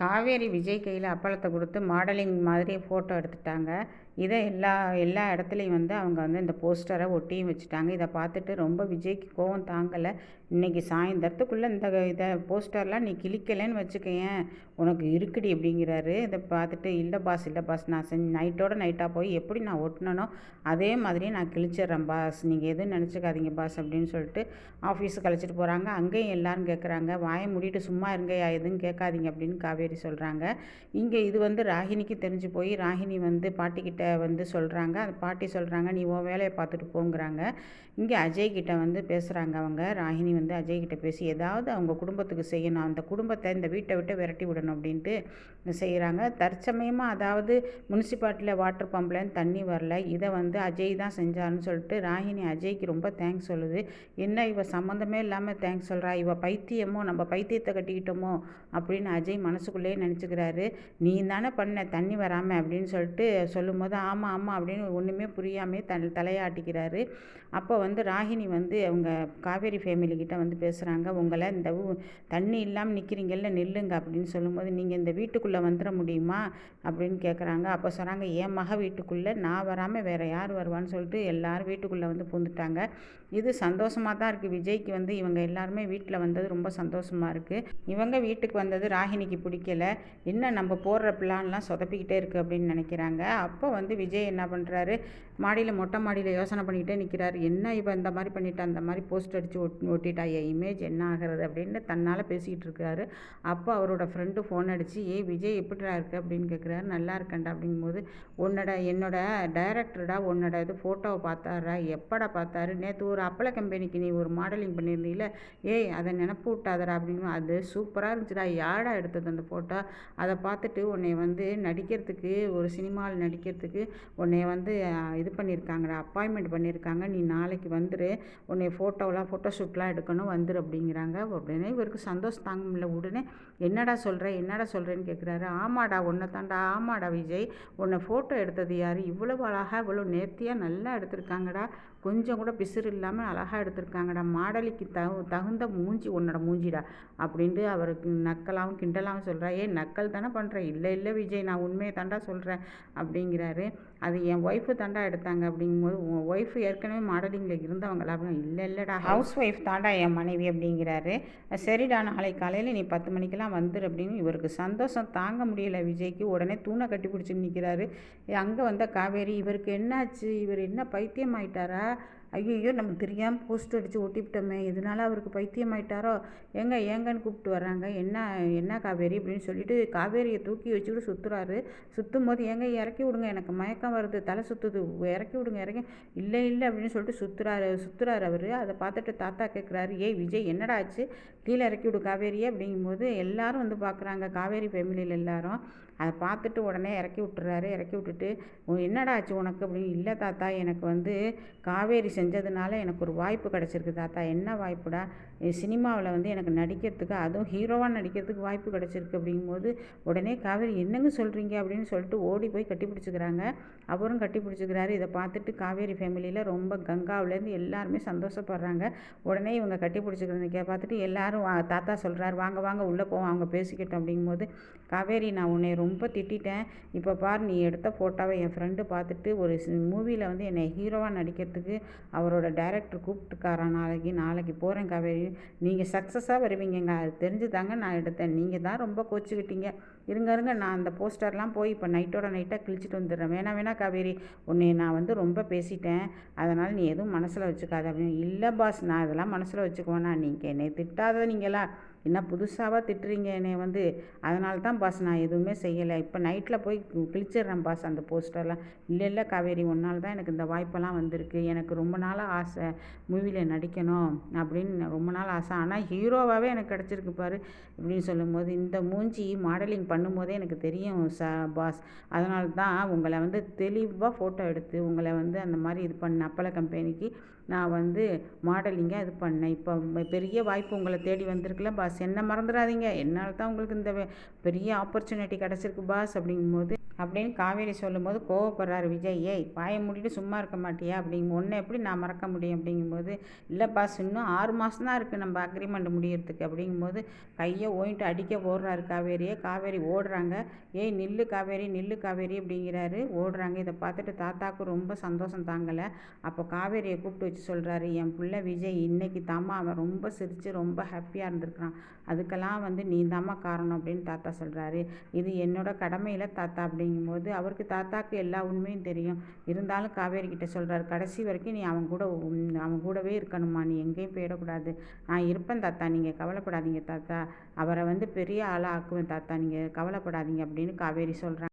காவேரி விஜய் கையில் அப்பளத்தை கொடுத்து மாடலிங் மாதிரி ஃபோட்டோ எடுத்துட்டாங்க. இதை எல்லா எல்லா இடத்துலையும் வந்து அவங்க வந்து இந்த போஸ்டரை ஒட்டியும் வச்சுட்டாங்க. இதை பார்த்துட்டு ரொம்ப விஜய்க்கு கோவம் தாங்கலை. இன்றைக்கி சாயந்தரத்துக்குள்ளே இந்த இதை போஸ்டர்லாம் நீ கிழிக்கலைன்னு வச்சுக்கேன் உனக்கு இருக்குடி அப்படிங்கிறாரு. இதை பார்த்துட்டு இல்லை பாஸ் இல்லை பாஸ் நான் செஞ்சு நைட்டோட நைட்டாக போய் எப்படி நான் ஒட்டினனோ அதே மாதிரி நான் கிழிச்சிட்றேன் பாஸ். நீங்கள் எதுவும் நினச்சிக்காதீங்க பாஸ் அப்படின்னு சொல்லிட்டு ஆஃபீஸுக்கு அழைச்சிட்டு போகிறாங்க அங்கேயும் எல்லாரும் கேட்குறாங்க வாயை மூடிட்டு சும்மா இருங்கய்யா எதுவும் கேட்காதீங்க அப்படின்னு காவேரி சொல்கிறாங்க இங்கே இது வந்து ராகினிக்கு தெரிஞ்சு போய் ராகினி வந்து பாட்டிக்கிட்ட வந்து சொல்கிறாங்க அந்த பாட்டி சொல்கிறாங்க நீ உன் வேலையை பார்த்துட்டு போங்கிறாங்க. இங்கே அஜய்கிட்ட வந்து பேசுகிறாங்க அவங்க. ராகினி வந்து அஜய்கிட்ட பேசி ஏதாவது அவங்க குடும்பத்துக்கு செய்யணும். அந்த குடும்பத்தை இந்த வீட்டை விட்டு விரட்டி விடணும் அப்படின்ட்டு செய்கிறாங்க தற்சமயமாக அதாவது முனிசிபாலிட்டியில் வாட்டர் பம்ப்லேருந்து தண்ணி வரல. இதை வந்து அஜய் தான் செஞ்சாருன்னு சொல்லிட்டு ராகினி அஜய்க்கு ரொம்ப தேங்க்ஸ் சொல்லுது. என்ன இவ சம்மந்தமே இல்லாமல் தேங்க்ஸ் சொல்கிறா இவ பைத்தியமோ நம்ம பைத்தியத்தை கட்டிக்கிட்டோமோ? அப்படின்னு அஜய் மனசுக்குள்ளேயே நினச்சிக்கிறாரு. நீ தானே பண்ண தண்ணி வராமல் அப்படின்னு சொல்லிட்டு சொல்லும்போது ஆமாம் ஆமாம் அப்படின்னு ஒன்றுமே புரியாமே தன் தலையாட்டிக்கிறாரு. அப்போ வந்து ராகினி வந்து அவங்க காவேரி ஃபேமிலிக்கிட்ட வந்து பேசுகிறாங்க உங்களை இந்த ஊ- தண்ணி இல்லாமல் நிற்கிறீங்கல்ல நில்லுங்க அப்படின்னு சொல்லும்போது நீங்கள் இந்த வீட்டுக்குள்ளே வந்துட முடியுமா? அப்படின்னு கேட்குறாங்க அப்போ சொல்கிறாங்க என் மக வீட்டுக்குள்ளே நான் வராமல் வேறு யார் வருவான்னு சொல்லிட்டு எல்லாரும் வீட்டுக்குள்ளே வந்து பூந்துட்டாங்க. இது சந்தோஷமாக தான் இருக்குது விஜய்க்கு வந்து இவங்க எல்லாருமே வீட்டில் வந்தது ரொம்ப சந்தோஷமாக இருக்குது இவங்க வீட்டுக்கு வந்தது ராகினிக்கு பிடிக்கல. என்ன நம்ம போடுற பிளான்லாம் சொதப்பிக்கிட்டே இருக்குது அப்படின்னு நினைக்கிறாங்க. அப்போ வந்து விஜய் என்ன பண்ணுறாரு மாடியில் மொட்டை மாடியில் யோசனை பண்ணிக்கிட்டே நிற்கிறாரு என்ன இப்போ இந்த மாதிரி பண்ணிட்டா? அந்த மாதிரி போஸ்ட் அடித்து ஒட் ஒட்டிட்டா? என் இமேஜ் என்ன ஆகிறது? அப்படின்னு தன்னால் பேசிக்கிட்டு இருக்காரு. அப்போ அவரோட ஃப்ரெண்டு ஃபோன் அடித்து ஏ விஜய் எப்படிடா இருக்கு? அப்படின்னு கேட்குறாரு நல்லா இருக்கேன்டா அப்படிங்கும்போது உன்னோட என்னோட டைரக்டர்டா உன்னோட இது ஃபோட்டோவை பார்த்தாரா எப்படா பார்த்தாரு நேற்று ஒரு அப்பள கம்பெனிக்கு நீ ஒரு மாடலிங் பண்ணியிருந்தீல ஏய் அதை நினப்பு விட்டாதடா அப்படின்னு. அது சூப்பராக இருந்துச்சுடா. யாடா எடுத்தது அந்த ஃபோட்டோ அதை பார்த்துட்டு உன்னை வந்து நடிக்கிறதுக்கு ஒரு சினிமாவில் நடிக்கிறதுக்கு உன்னை வந்து இது இது பண்ணியிருக்காங்கடா அப்பாயின்மெண்ட் பண்ணியிருக்காங்க நீ நாளைக்கு வந்துரு. உன்னை ஃபோட்டோலாம் ஃபோட்டோ ஷூட்லாம் எடுக்கணும் வந்துரு அப்படிங்கிறாங்க. உடனே இவருக்கு சந்தோஷம் தாங்க முடியல உடனே என்னடா சொல்கிற என்னடா சொல்கிறேன்னு கேட்குறாரு ஆமாடா உன்னை தாண்டா ஆமாடா விஜய். உன்னை ஃபோட்டோ எடுத்தது யார்? இவ்வளவு அழகாக இவ்வளோ நேர்த்தியாக நல்லா எடுத்திருக்காங்கடா. கொஞ்சம் கூட பிசுறு இல்லாமல் அழகாக எடுத்திருக்காங்கடா. மாடலிக்கு தகு தகுந்த மூஞ்சி உன்னோட மூஞ்சிடா அப்படின்ட்டு அவருக்கு நக்கலாகவும் கிண்டலாகவும் சொல்கிறா ஏ நக்கல் தானே பண்ணுறேன் இல்லை இல்லை விஜய் நான் உண்மையை தாண்டா சொல்கிறேன் அப்படிங்கிறாரு. அது என் ஒய்ஃபு தாண்டா எடுத்தாங்க அப்படிங்கும்போது உன் ஒய்ஃபு ஏற்கனவே மாடலிங்கில் இருந்தவங்களா? அப்படின்னு இல்லை இல்லைடா ஹவுஸ் ஒய்ஃப் தாண்டா என் மனைவி அப்படிங்கிறாரு. சரிடா நாளை காலையில் நீ பத்து மணிக்கெல்லாம் வந்துரு அப்படின்னு இவருக்கு சந்தோஷம் தாங்க முடியல விஜய்க்கு. உடனே தூணை கட்டி பிடிச்சி நிற்கிறாரு அங்கே வந்த காவேரி இவருக்கு என்னாச்சு? இவர் என்ன பைத்தியம் ஆயிட்டாரா ஐயோ நமக்கு தெரியாமல் போஸ்ட் அடித்து ஒட்டிவிட்டோமே இதனால அவருக்கு பைத்தியம் ஆயிட்டாரோ ஏங்க ஏங்கன்னு கூப்பிட்டு வர்றாங்க. என்ன என்ன காவேரி அப்படின்னு சொல்லிட்டு காவேரியை தூக்கி வச்சுக்கிட்டு சுற்றுறாரு சுற்றும் போது ஏங்க இறக்கி விடுங்க எனக்கு மயக்கம் வருது. தலை சுற்றுது இறக்கி விடுங்க இறக்கி இல்லை இல்லை அப்படின்னு சொல்லிட்டு சுற்றுறாரு சுற்றுறாரு அவர். அதை பார்த்துட்டு தாத்தா கேட்குறாரு ஏய் விஜய் என்னடா ஆச்சு? கீழே இறக்கி விடு காவேரி அப்படிங்கும்போது எல்லாரும் வந்து பார்க்குறாங்க காவேரி ஃபேமிலியில் எல்லாரும். அதை பார்த்துட்டு உடனே இறக்கி விட்டுறாரு. இறக்கி விட்டுட்டு என்னடா ஆச்சு உனக்கு? அப்படின்னு இல்லை தாத்தா எனக்கு வந்து காவேரி செஞ்சதுனால எனக்கு ஒரு வாய்ப்பு கிடச்சிருக்கு தாத்தா. என்ன வாய்ப்புடா? சினிமாவில் வந்து எனக்கு நடிக்கிறதுக்கு அதுவும் ஹீரோவாக நடிக்கிறதுக்கு வாய்ப்பு கிடச்சிருக்கு அப்படிங்கும்போது உடனே காவேரி என்னங்க சொல்கிறீங்க அப்படின்னு சொல்லிட்டு ஓடி போய் கட்டி பிடிச்சிக்கிறாங்க. அவரும் கட்டி பிடிச்சிக்கிறாரு. இதை பார்த்துட்டு காவேரி ஃபேமிலியில் ரொம்ப கங்காவிலேருந்து எல்லாருமே சந்தோஷப்படுறாங்க. உடனே இவங்க கட்டி பிடிச்சிக்கிறத பார்த்துட்டு எல்லாரும் தாத்தா சொல்கிறாரு வாங்க வாங்க உள்ளே போவோம் அவங்க பேசிக்கிட்டோம். அப்படிங்கும்போது காவேரி நான் உன்னை ரொம்ப திட்டிட்டேன். இப்போ பார் நீ எடுத்த ஃபோட்டோவை என் ஃப்ரெண்டு பார்த்துட்டு ஒரு மூவியில் வந்து என்னை ஹீரோவாக நடிக்கிறதுக்கு அவரோட டைரக்டர் கூப்பிட்டுருக்காரா? நாளைக்கு நாளைக்கு போகிறேன் காவேரி. நீங்கள் சக்ஸஸாக வருவீங்கங்க. அது தெரிஞ்சு தாங்க நான் எடுத்தேன். நீங்கள் தான் ரொம்ப கோச்சிக்கிட்டீங்க. இருங்க இருங்க. நான் அந்த போஸ்டர்லாம் போய் இப்போ நைட்டோட நைட்டாக கிழிச்சிட்டு வந்துடுறேன். வேணா வேணா காவேரி உன்னை நான் வந்து ரொம்ப பேசிட்டேன். அதனால் நீ எதுவும் மனசில் வச்சுக்காத அப்படின்னு. இல்லை பாஸ் நான் இதெல்லாம் மனசில் வச்சுக்குவேண்ணா நீங்கள் என்னை திட்டாத நீங்களா என்ன புதுசாவாக திட்டுறீங்க என்னை வந்து? அதனால தான் பாஸ் நான் எதுவுமே செய்யலை. இப்போ நைட்டில் போய் கிழிச்சிடுறேன் பாஸ் அந்த போஸ்டர்லாம் இல்லை இல்லை காவேரி ஒன்றால் தான் எனக்கு இந்த வாய்ப்பெல்லாம் வந்திருக்கு. எனக்கு ரொம்ப நாளாக ஆசை. மூவியில் நடிக்கணும் அப்படின்னு ரொம்ப நாள் ஆசை. ஆனால் ஹீரோவாகவே எனக்கு கிடச்சிருக்கு பாரு அப்படின்னு சொல்லும்போது இந்த மூஞ்சி மாடலிங் பண்ணும்போதே எனக்கு தெரியும் ச பாஸ் அதனால தான் உங்களை வந்து தெளிவாக ஃபோட்டோ எடுத்து உங்களை வந்து அந்த மாதிரி இது பண்ண அப்பள கம்பெனிக்கு நான் வந்து மாடலிங்காக இது பண்ணேன். இப்போ பெரிய வாய்ப்பு உங்களை தேடி வந்திருக்குல்ல பாஸ். என்ன மறந்துடாதீங்க என்னால் தான் உங்களுக்கு இந்த பெரிய ஆப்பர்ச்சுனிட்டி கிடச்சிருக்கு பாஸ் அப்படிங்கும்போது அப்படின்னு காவேரி சொல்லும்போது கோவப்படுறாரு விஜய் ஏய் வாயை மூடிட்டு சும்மா இருக்க மாட்டியா? அப்படிங்கும் ஒன்றை எப்படி நான் மறக்க முடியும்? அப்படிங்கும்போது இல்லைப்பா இன்னும் ஆறு மாதம் தான் இருக்குது நம்ம அக்ரிமெண்ட் முடியறதுக்கு. அப்படிங்கும்போது கையை ஓயிட்டு அடிக்க ஓடுறாரு காவேரியை. காவேரி ஓடுறாங்க. ஏய் நில்லு காவேரி நில்லு காவேரி அப்படிங்கிறாரு. ஓடுறாங்க. இதை பார்த்துட்டு தாத்தாவுக்கு ரொம்ப சந்தோஷம் தாங்கலை. அப்போ காவேரியை கூப்பிட்டு வச்சு சொல்கிறாரு என் பிள்ளை விஜய் இன்னைக்கு தாம்மா அவன் ரொம்ப சிரித்து ரொம்ப ஹாப்பியாக இருந்திருக்கிறான். அதுக்கெல்லாம் வந்து நீ தாம்மா காரணம் அப்படின்னு தாத்தா சொல்கிறாரு இது என்னோட கடமையில் தாத்தா அப்படிங்கும்போது அவருக்கு தாத்தாக்கு எல்லா உண்மையும் தெரியும். இருந்தாலும் காவேரி கிட்ட சொல்கிறாரு கடைசி வரைக்கும் நீ அவன் கூட அவன் கூடவே இருக்கணுமா நீ எங்கேயும் போயிடக்கூடாது. நான் இருப்பேன் தாத்தா. நீங்கள் கவலைப்படாதீங்க தாத்தா. அவரை வந்து பெரிய ஆளாக ஆக்குவேன் தாத்தா. நீங்கள் கவலைப்படாதீங்க அப்படின்னு காவேரி சொல்கிறாங்க